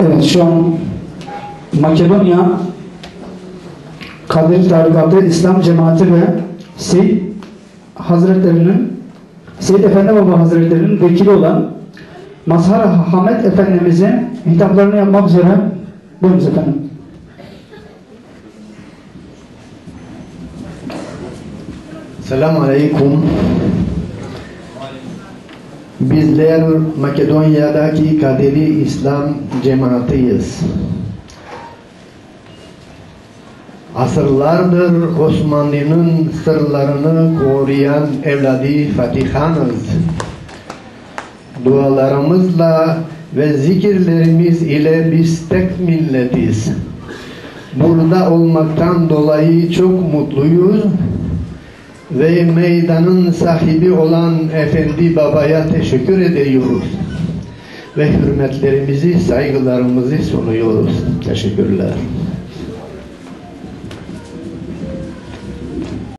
Evet şu an Makedonya Kadir Tarikatı İslam Cemaati ve Seyyid Hazretlerinin Seyyid Efendi Baba Hazretlerinin vekili olan Mazhar Hamet Efendimiz'e hitaplarını yapmak üzere buyurunuz efendim. Selamun Aleyküm. Bizler Makedonya'daki Kaderi İslam cemaatiyiz. Asırlardır Osmanlı'nın sırlarını koruyan evladı Fatihanız. Dualarımızla ve zikirlerimiz ile biz tek milletiz. Burada olmaktan dolayı çok mutluyuz ve meydanın sahibi olan Efendi Baba'ya teşekkür ediyoruz. Ve hürmetlerimizi, saygılarımızı sunuyoruz. Teşekkürler.